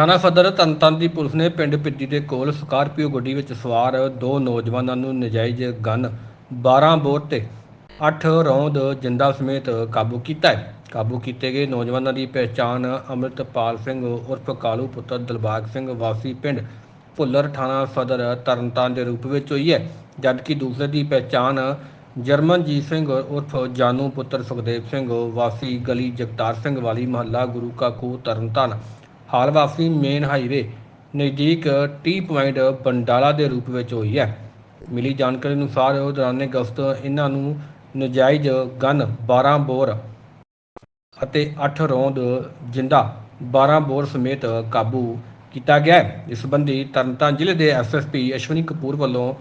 ਥਾਣਾ ਸਦਰ ਤਨਤਨ ਦੀ ਪੁਲਿਸ ਨੇ ਪਿੰਡ ਪਿੱਡੀ ਦੇ ਕੋਲ ਸਕਾਰਪੀਓ ਗੱਡੀ ਵਿੱਚ ਸਵਾਰ ਦੋ ਨੌਜਵਾਨਾਂ ਨੂੰ ਨਜਾਇਜ਼ ਗਨ 12 ਬੋਰ ਤੇ 8 ਰੌਂਦ ਜਿੰਦਾ ਸਮੇਤ ਕਾਬੂ ਕੀਤਾ ਹੈ। ਕਾਬੂ ਕੀਤੇ ਗਏ ਨੌਜਵਾਨਾਂ ਦੀ ਪਹਿਚਾਣ ਅੰਮ੍ਰਿਤਪਾਲ ਸਿੰਘ ਉਰਫ ਕਾਲੂ ਪੁੱਤਰ ਦਿਲਬਾਗ ਸਿੰਘ ਵਾਸੀ ਪਿੰਡ ਭੁੱਲਰ ਥਾਣਾ ਸਦਰ ਤਰਨਤਾਰਨ ਦੇ ਰੂਪ ਵਿੱਚ ਹੋਈ ਹੈ। ਜਦਕਿ ਦੂਸਰੇ ਦੀ ਪਹਿਚਾਣ ਜਰਮਨਜੀਤ ਸਿੰਘ ਉਰਫ ਜਾਨੂ ਪੁੱਤਰ ਸੁਖਦੇਵ ਸਿੰਘ ਵਾਸੀ ਗਲੀ ਜਗਤਾਰ ਸਿੰਘ ਵਾਲੀ ਮਹੱਲਾ ਗੁਰੂ ਕਾ ਖੂਹ ਤਰਨਤਾਰਨ ਹਾਲ ਵਾਸੀ ਮੇਨ ਹਾਈਵੇ ਨਜ਼ਦੀਕ ਟੀ ਪੁਆਇੰਟ ਬੰਡਾਲਾ ਦੇ ਰੂਪ ਵਿੱਚ ਹੋਈ ਹੈ। ਮਿਲੀ ਜਾਣਕਾਰੀ ਅਨੁਸਾਰ ਦੌਰਾਨੇ ਗਸ਼ਤ ਇਹਨਾਂ ਨੂੰ ਨਜਾਇਜ਼ ਗਨ 12 ਬੋਰ ਅਤੇ 8 ਰੌਂਦ ਜਿੰਦਾ 12 ਬੋਰ ਸਮੇਤ ਕਾਬੂ ਕੀਤਾ ਗਿਆ ਹੈ। ਇਸ ਸੰਬੰਧੀ ਤਰਨਤਾਰਨ ਜ਼ਿਲ੍ਹੇ ਦੇ ਐਸਐਸਪੀ ਅਸ਼ਵਨੀ ਕਪੂਰ ਵੱਲੋਂ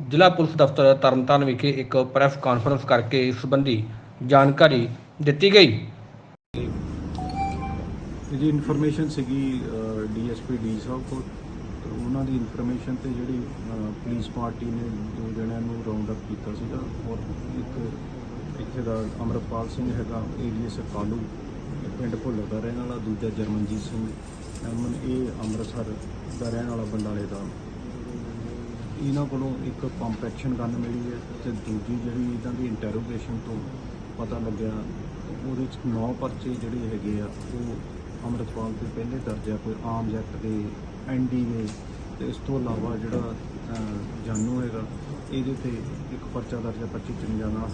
ਜ਼ਿਲ੍ਹਾ ਪੁਲਿਸ ਦਫ਼ਤਰ ਤਰਨਤਾਰਨ ਵਿਖੇ ਇੱਕ ਪ੍ਰੈਸ ਕਾਨਫਰੰਸ ਕਰਕੇ ਇਸ ਸੰਬੰਧੀ ਜਾਣਕਾਰੀ ਦਿੱਤੀ ਗਈ। ਜੀ ਇਨਫੋਰਮੇਸ਼ਨ ਸੀਗੀ ਡੀਐਸਪੀ ਡੀ ਸਾਹਿਬ ਕੋਲ, ਤੇ ਉਹਨਾਂ ਦੀ ਇਨਫੋਰਮੇਸ਼ਨ ਤੇ ਜਿਹੜੀ ਪੁਲਿਸ ਪਾਰਟੀ ਨੇ ਦੋ ਜਣਿਆਂ ਨੂੰ ਰਾਉਂਡ ਅਪ ਕੀਤਾ ਸੀਗਾ, ਔਰ ਇੱਕ ਇੱਥੇ ਦਾ ਅਮਰਪਾਲ ਸਿੰਘ ਹੈਗਾ ਏਰੀਅਸ ਕਾਲੂ ਪਿੰਡ ਭੁੱਲਰ ਦਾ ਰਹਿਣ ਵਾਲਾ, ਦੂਜਾ ਜਰਮਨਜੀਤ ਸਿੰਘ, ਅਮਨ, ਇਹ ਅੰਮ੍ਰਿਤਸਰ ਦਾ ਰਹਿਣ ਵਾਲਾ ਬੰਡਾਲੇ ਦਾ। ਇਹਨਾਂ ਕੋਲੋਂ ਇੱਕ ਪੰਪ ਐਕਸ਼ਨ ਗਨ ਮਿਲੀ ਹੈ, ਤੇ ਦੂਜੀ ਜਿਹੜੀ ਇਹਨਾਂ ਦੀ ਇੰਟਰੋਗੇਸ਼ਨ ਤੋਂ ਪਤਾ ਲੱਗਿਆ, ਉਹਦੇ ਚ ਨੌ ਪਰਚੇ ਜਿਹੜੇ ਹੈਗੇ ਆ, ਉਹ ਅੰਮ੍ਰਿਤਪਾਲ ਦੇ ਪਹਿਲੇ ਦਰਜਾ ਕੋਈ ਆਮ ਜੈਕਟ ਦੇ ਐਨਡੀ ਦੇ ਤੇ ਇਸ ਤੋਂ ਇਲਾਵਾ ਜਿਹੜਾ ਅਹ, ਜਾਨੂ ਹੈਗਾ ਇਹਦੇ ਤੇ ਇੱਕ ਪਰਚਾ ਦਰਜ ਹੈ 25 ਨਾਲ।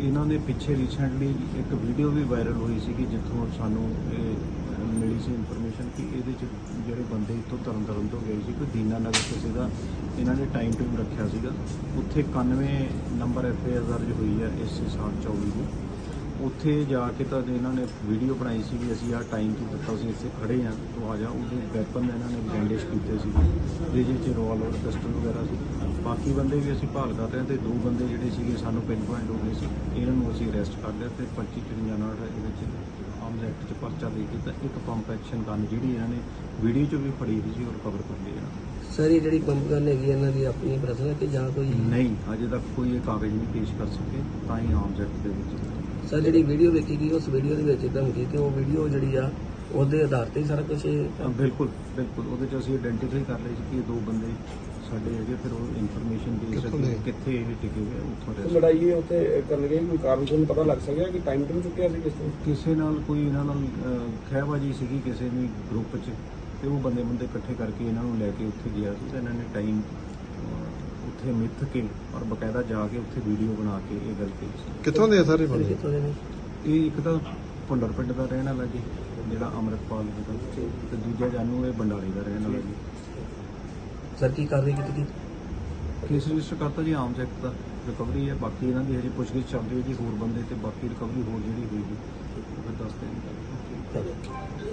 ਇਹਨਾਂ ਨੇ ਪਿੱਛੇ ਰੀਸੈਂਟਲੀ ਇੱਕ ਵੀਡੀਓ ਵੀ ਵਾਇਰਲ ਹੋਈ ਸੀਗੀ ਜਿੱਥੋਂ ਸਾਨੂੰ ਇਹ ਮਿਲੀ ਸੀ ਇਨਫੋਰਮੇਸ਼ਨ ਕਿ ਇਹਦੇ ਚ ਜਿਹੜੇ ਬੰਦੇ ਇੱਥੋਂ ਤਰਨ ਤਾਰਨ ਤੋਂ ਗਏ ਸੀ ਕੋਈ ਦੀਨਾ ਨਗਰ ਕਿਸੇ ਦਾ ਇਹਨਾਂ ਨੇ ਟਾਈਮ ਟੂ ਰੱਖਿਆ ਸੀਗਾ। ਉੱਥੇ 91 ਨੰਬਰ ਐਫ ਆਈ ਆਰ ਦਰਜ ਹੋਈ ਹੈ ਇਸ ਸਾਲ 24 ਨੂੰ। ਉੱਥੇ ਜਾ ਕੇ ਤਾਂ ਇਹਨਾਂ ਨੇ ਵੀਡੀਓ ਬਣਾਈ ਸੀ ਵੀ ਅਸੀਂ ਆਹ ਟਾਈਮ ਤੋਂ ਦਿੱਤਾ ਸੀ ਇੱਥੇ ਖੜੇ ਆ ਤੂੰ ਆ ਜਾ। ਉਹਦੇ ਵੈਪਨ ਇਹਨਾਂ ਨੇ ਬੈਂਡੇਜ ਕੀਤੇ ਸੀ। ਜਿਹਦੇ ਵਿੱਚ ਰਿਵਾਲਵਰ ਪਿਸਟਲ ਵਗੈਰਾ ਸੀ। ਬਾਕੀ ਬੰਦੇ ਵੀ ਅਸੀਂ ਭਾਲ ਕਰ ਰਹੇ ਹਾਂ ਤੇ ਦੋ ਬੰਦੇ ਜਿਹੜੇ ਸੀਗੇ ਸਾਨੂੰ ਪਿੰਨ ਪੁਆਇੰਟ ਹੋ ਗਏ ਸੀ। ਇਹਨਾਂ ਨੂੰ ਅਸੀਂ ਅਰੈਸਟ ਕਰ ਲਿਆ ਤੇ 25 59 ਦੇ ਵਿੱਚ ਆਰਮਸ ਐਕਟ 'ਚ ਪਰਚਾ ਦੇ ਕੇ ਤਾਂ ਇੱਕ ਪੰਪ ਐਕਸ਼ਨ ਗਨ ਜਿਹੜੀ ਇਹਨਾਂ ਨੇ ਵੀਡੀਓ 'ਚ ਵੀ ਫੜੀ ਹੋਈ ਸੀ ਔਰ ਕਵਰ ਕਰ ਲਈ ਇਹਨਾਂ। ਸਰ ਇਹ ਜਿਹੜੀ ਪੰਪ ਗਨ ਹੈਗੀ ਇਹਨਾਂ ਦੀ ਆਪਣੀ ਪ੍ਰਸਨ ਹੈ ਕਿ ਜਾਂ ਕੋਈ ਨਹੀਂ ਅਜੇ ਤੱਕ ਕੋਈ ਇਹ ਕਾਗਜ਼ ਨਹੀਂ ਪੇਸ਼ ਕਰ ਸਕੇ ਤਾਂ ਹੀ ਆਰਮਸ ਐਕਟ ਦੇ ਵਿੱਚ। ਸਰ ਜਿਹੜੀ ਵੀਡੀਓ ਵੇਖੀ ਗਈ ਉਸ ਵੀਡੀਓ ਦੇ ਵਿੱਚ ਧਮਕੀ ਤੇ ਉਹ ਵੀਡੀਓ ਜਿਹੜੀ ਆ ਉਹਦੇ ਆਧਾਰ ਤੇ ਹੀ ਸਾਰਾ ਕੁਝ ਬਿਲਕੁਲ ਬਿਲਕੁਲ। ਉਹਦੇ ਚ ਅਸੀਂ ਆਇਡੈਂਟੀਫਾਈ ਕਰ ਲਏ ਸੀ ਕਿ ਇਹ ਦੋ ਬੰਦੇ ਸਾਡੇ ਹੈਗੇ ਫਿਰ ਉਹ ਇਨਫੋਰਮੇਸ਼ਨ ਦੇ ਸਕਦੇ ਕਿੱਥੇ ਇਹ ਟਿਕੇ ਹੋਏ ਆ, ਉੱਥੋਂ arrest ਲੜਾਈ ਇਹ ਉੱਥੇ ਕਰਨ ਗਏ ਕੋਈ ਕਾਰਨ ਤੁਹਾਨੂੰ ਪਤਾ ਲੱਗ ਸਕਿਆ ਕਿ ਟਾਈਮ ਟੂ ਚੁੱਕਿਆ ਸੀ ਕਿਸ ਤੋਂ? ਕਿਸੇ ਨਾਲ ਕੋਈ ਇਹਨਾਂ ਨਾਲ ਅਹ, ਖਹਿਬਾਜ਼ੀ ਸੀਗੀ ਕਿਸੇ ਨੇ ਗਰੁੱਪ 'ਚ ਤੇ ਉਹ ਬੰਦੇ ਬੰਦੇ ਇਕੱਠੇ ਕਰਕੇ ਇਹਨਾਂ ਨੂੰ ਲੈ ਕੇ ਉੱਥੇ ਗਿਆ ਸੀ ਤੇ ਇਹਨਾਂ ਨੇ ਟਾਈਮ ਉੱਥੇ ਮਿੱਥ ਕੇ ਔਰ ਬਕਾਇਦਾ ਜਾ ਕੇ ਉੱਥੇ ਵੀਡੀਓ ਬਣਾ ਕੇ ਇਹ ਗੱਲ ਕਹੀ ਕਿੱਥੋਂ ਦੇ ਆ ਸਾਰੇ ਬੰਦੇ? ਕਿੱਥੋਂ ਦੇ ਨੇ? ਇਹ ਇੱਕ ਤਾਂ ਭੁੱਲਰ ਪਿੰਡ ਦਾ ਰਹਿਣ ਵਾਲਾ ਜੀ ਜਿਹੜਾ ਅੰਮ੍ਰਿਤਪਾਲ ਜੀ ਦਾ। ਤੇ ਦੂਜਾ ਜਾਨੂ ਇਹ ਬੰਡਾਲੀ ਦਾ ਰਹਿਣ ਵਾਲਾ ਜੀ। ਸਰ ਕੀ ਕਾਰਵਾਈ ਕੀਤੀ? ਗਈ ਕੇਸ ਰਜਿਸਟਰ ਕਰਤਾ ਜੀ ਆਮ ਚੈੱਕ ਦਾ ਰਿਕਵਰੀ ਹੈ। ਬਾਕੀ ਇਹਨਾਂ ਦੀ ਹਜੇ ਪੁੱਛਗਿੱਛ ਚੱਲ ਰਹੀ ਹੈ ਜੀ ਹੋਰ ਬੰਦੇ ਤੇ ਬਾਕੀ ਰਿਕਵਰੀ ਹੋਰ ਜਿਹੜੀ ਹੋਏਗੀ ਉਹ ਫਿਰ ਦੱਸ ਦੇਣਗੇ। ਧੰਨਵਾਦ